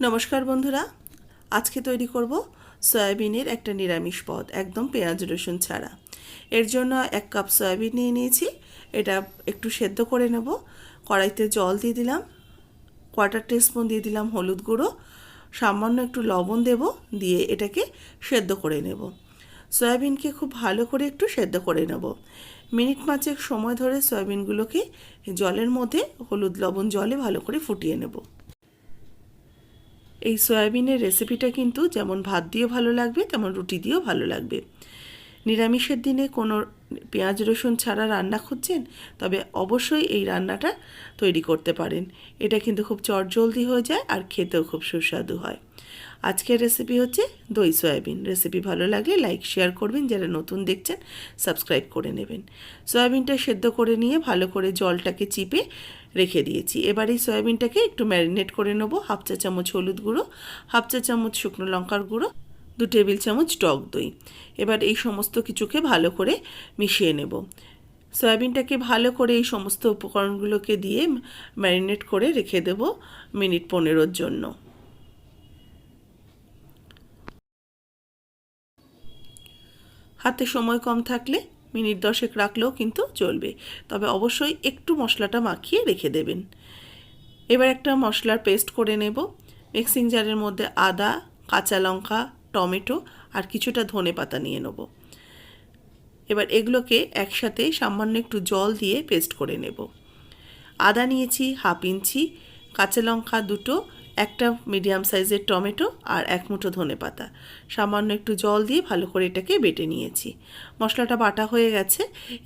নমস্কার বন্ধুরা। আজকে তৈরি করব সয়াবিনের একটা নিরামিষ পদ, একদম পেঁয়াজ রসুন ছাড়া। এর জন্য এক কাপ সয়াবিন নিয়ে নিয়েছি। এটা একটু সেদ্ধ করে নেব। কড়াইতে জল দিয়ে দিলাম। কোয়ার্টার টিস্পুন দিয়ে দিলাম হলুদ গুঁড়ো। সামান্য একটু লবণ দেব। দিয়ে এটাকে সেদ্ধ করে নেব। সয়াবিনকে খুব ভালো করে একটু সেদ্ধ করে নেব। মিনিট পাঁচেক সময় ধরে সয়াবিনগুলোকে জলের মধ্যে হলুদ লবণ জলে ভালো করে ফুটিয়ে নেব। এই সয়াবিনের রেসিপিটা কিন্তু যেমন ভাত দিয়ে ভালো লাগবে তেমন রুটি দিয়েও ভালো লাগবে। নিরামিষের দিনে কোনো পেঁয়াজ, রসুন ছাড়া রান্না খুঁজছেন? তবে অবশ্যই এই রান্নাটা তৈরি করতে পারেন। এটা কিন্তু খুব চটজলদি হয়ে যায় আর খেতেও খুব সুস্বাদু হয়। আজকের রেসিপি হচ্ছে দই, সয়াবিন। রেসিপি ভালো লাগলে লাইক শেয়ার করবেন। যারা নতুন দেখছেন সাবস্ক্রাইব করে নেবেন। সয়াবিনটা সেদ্ধ করে নিয়ে ভালো করে জলটাকে চিপে রেখে দিয়েছি। এবার এই সয়াবিনটাকে একটু ম্যারিনেট করে নেব। হাফ চা চামচ হলুদ গুঁড়ো, হাফ চা চামচ শুকনো লঙ্কার গুঁড়ো দু টেবিল চামচ টক দই। এবার এই সমস্ত কিছুকে ভালো করে মিশিয়ে নেব। সয়াবিনটাকে ভালো করে এই সমস্ত উপকরণগুলোকে দিয়ে ম্যারিনেট করে রেখে দেব মিনিট পনেরোর জন্য। হাতে সময় কম থাকলে মিনিট দশেক রাখলেও কিন্তু চলবে। তবে অবশ্যই একটু মশলাটা মাখিয়ে রেখে দেবেন। এবার একটা মশলার পেস্ট করে নেব। মিক্সিং জারের মধ্যে আদা, কাঁচা লঙ্কা টমেটো আর কিছুটা ধনে পাতা নিয়ে নেব। এবার এগুলোকে একসাথে সামান্য একটু জল দিয়ে পেস্ট করে নেব। আদা নিয়েছি হাফ ইঞ্চি, কাঁচা লঙ্কা দুটো, একটা মিডিয়াম সাইজের টমেটো আর এক মুঠো ধনে পাতা। সামান্য একটু জল দিয়ে ভালো করে এটাকে বেটে নিয়েছি। মশলাটা বাটা হয়ে গেছে,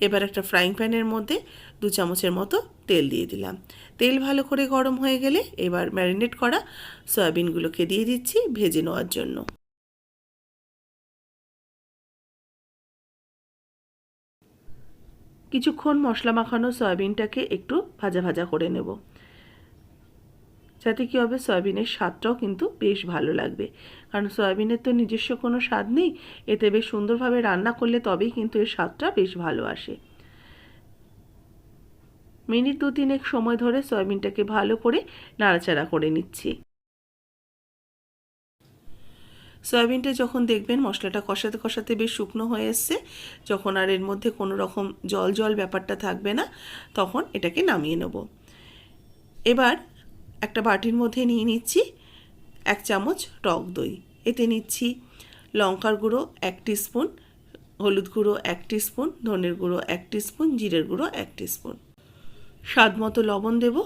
এবার একটা ফ্রাইং প্যানের মধ্যে দু চামচের মতো তেল দিয়ে দিলাম। তেল ভালো করে গরম হয়ে গেলে এবার ম্যারিনেট করা সয়াবিনগুলোকে দিয়ে দিচ্ছি ভেজে নেওয়ার জন্য। কিছুক্ষণ মশলা মাখানো সয়াবিনটাকে একটু ভাজা ভাজা করে নেব। যাতে কী হবে, সয়াবিনের স্বাদটাও কিন্তু বেশ ভালো লাগবে। কারণ সয়াবিনের তো নিজস্ব কোনো স্বাদ নেই, এতে বেশ সুন্দরভাবে রান্না করলে তবেই কিন্তু এর স্বাদটা বেশ ভালো আসে। মিনিট দু তিনেক সময় ধরে সয়াবিনটাকে ভালো করে নাড়াচাড়া করে নিচ্ছি। সয়াবিনটা যখন দেখবেন মশলাটা কষাতে কষাতে বেশ শুকনো হয়ে এসছে, যখন আর এর মধ্যে কোনো রকম জল জল ব্যাপারটা থাকবে না, তখন এটাকে নামিয়ে নেব। এবার একটা বাটির মধ্যে নিয়ে নিচ্ছি এক চামচ টক দই। এতে নিচ্ছি লঙ্কার গুঁড়ো এক স্পুন হলুদ গুঁড়ো এক স্পুন ধনের গুঁড়ো এক স্পুন জিরের গুঁড়ো এক স্পুন স্বাদ মতো লবণ দেব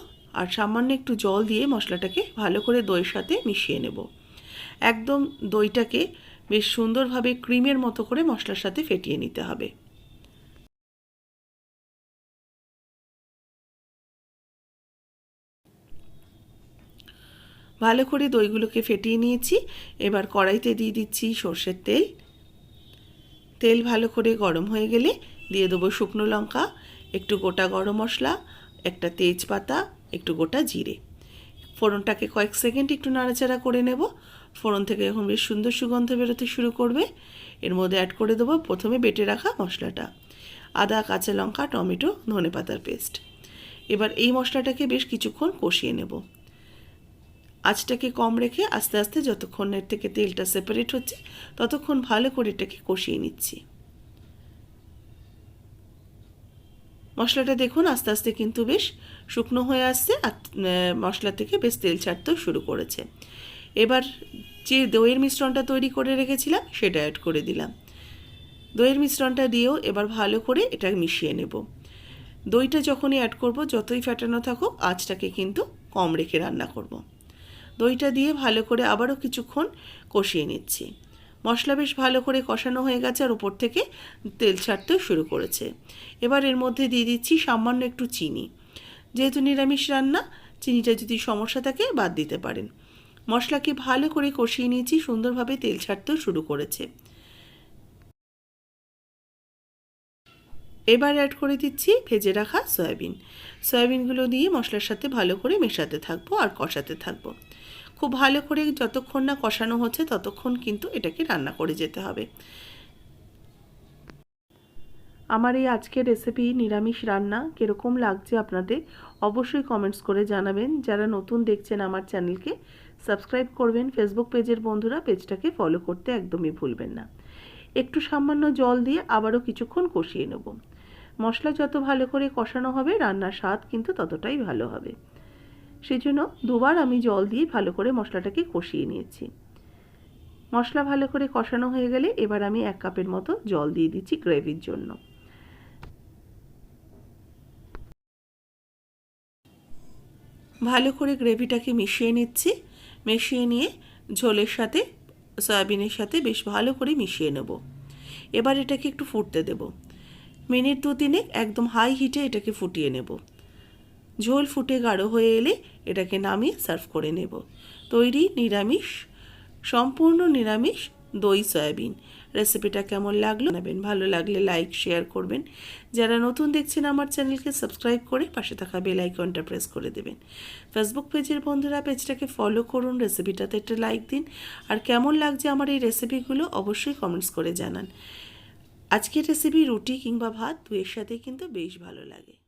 আর সামান্য একটু জল দিয়ে মশলাটাকে ভালো করে দইয়ের সাথে মিশিয়ে নেব। একদম দইটাকে বেশ সুন্দরভাবে ক্রিমের মতো করে মশলার সাথে ফেটিয়ে নিতে হবে। ভালো করে দইগুলোকে ফেটিয়ে নিয়েছি। এবার কড়াইতে দিয়ে দিচ্ছি সর্ষের তেল। তেল ভালো করে গরম হয়ে গেলে দিয়ে দেবো শুকনো লঙ্কা, একটু গোটা গরম মশলা, একটা তেজপাতা, একটু গোটা জিরে। ফোড়নটাকে কয়েক সেকেন্ড একটু নাড়াচাড়া করে নেব। ফোড়ন থেকে যখন বেশ সুন্দর সুগন্ধ বেরোতে শুরু করবে। এর মধ্যে অ্যাড করে দেবো প্রথমে বেটে রাখা মশলাটা। আদা, কাঁচা লঙ্কা, টমেটো, ধনে পাতার পেস্ট এবার এই মশলাটাকে বেশ কিছুক্ষণ কষিয়ে নেব। আঁচটাকে কম রেখে আস্তে আস্তে যতক্ষণ এর থেকে তেলটা সেপারেট হচ্ছে, ততক্ষণ ভালো করে এটাকে কষিয়ে নিচ্ছি। মশলাটা দেখুন, আস্তে আস্তে কিন্তু বেশ শুকনো হয়ে আসছে আর মশলা থেকে বেশ তেল ছাড়তেও শুরু করেছে। এবার যে দইয়ের মিশ্রণটা তৈরি করে রেখেছিলাম, সেটা অ্যাড করে দিলাম। দইয়ের মিশ্রণটা দিয়েও এবার ভালো করে এটা মিশিয়ে নেব। দইটা যখনই অ্যাড করব, যতই ফ্যাটানো থাকুক, আঁচটাকে কিন্তু কম রেখে রান্না করব। দইটা দিয়ে ভালো করে আবারও কিছুক্ষণ কষিয়ে নিচ্ছি। মশলা বেশ ভালো করে কষানো হয়ে গেছে আর উপর থেকে তেল ছাড়তেও শুরু করেছে। এবার এর মধ্যে দিয়ে দিচ্ছি সামান্য একটু চিনি। যেহেতু নিরামিষ রান্না, চিনিটা যদি সমস্যা থাকে বাদ দিতে পারেন। মশলাকে ভালো করে কষিয়ে নিয়েছি, সুন্দরভাবে তেল ছাড়তেও শুরু করেছে। এবার অ্যাড করে দিচ্ছি ভেজে রাখা সয়াবিন। সয়াবিনগুলো দিয়ে মশলার সাথে ভালো করে মেশাতে থাকব আর কষাতে থাকব। খুব ভালো করে যতক্ষণ না কষানো হচ্ছে ততক্ষণ কিন্তু এটাকে রান্না করে যেতে হবে। আমার এই আজকের রেসিপি নিরামিষ রান্না কীরকম লাগছে আপনাদের অবশ্যই কমেন্টস করে জানাবেন। যারা নতুন দেখছেন আমার চ্যানেলকে সাবস্ক্রাইব করবেন। ফেসবুক পেজের বন্ধুরা পেজটাকে ফলো করতে একদমই ভুলবেন না। একটু সামান্য জল দিয়ে আবারও কিছুক্ষণ কষিয়ে নেব। মশলা যত ভালো করে কষানো হবে, রান্নার স্বাদ কিন্তু ততটাই ভালো হবে। সেই জন্য দুবার আমি জল দিয়ে ভালো করে মশলাটাকে কষিয়ে নিয়েছি। মশলা ভালো করে কষানো হয়ে গেলে এবার আমি এক কাপের মতো জল দিয়ে দিচ্ছি গ্রেভির জন্য। ভালো করে গ্রেভিটাকে মিশিয়ে নিচ্ছি। মিশিয়ে নিয়ে ঝোলের সাথে, সয়াবিনের সাথে বেশ ভালো করে মিশিয়ে নেব। এবার এটাকে একটু ফুটতে দেব। মিনিট দু তিনে একদম হাই হিটে এটাকে ফুটিয়ে নেব। ঝোল ফুটে গাঢ় হয়ে এলে এটাকে নামিয়ে সার্ভ করে নেব। তৈরি নিরামিষ, সম্পূর্ণ নিরামিষ দই সয়াবিন। রেসিপিটা কেমন লাগল নেবেন ভালো লাগলে লাইক, শেয়ার করবেন। যারা নতুন দেখছেন আমার চ্যানেলকে সাবস্ক্রাইব করে পাশে থাকা বেল আইকনটা প্রেস করে দেবেন। ফেসবুক পেজের বন্ধুরা পেজটাকে ফলো করুন, রেসিপিটাতে একটা লাইক দিন। আর কেমন লাগছে আমার এই রেসিপিগুলো অবশ্যই কমেন্টস করে জানান। আজকের রেসিপি রুটি কিংবা ভাত, দুয়ের সাথে কিন্তু বেশ ভালো লাগে।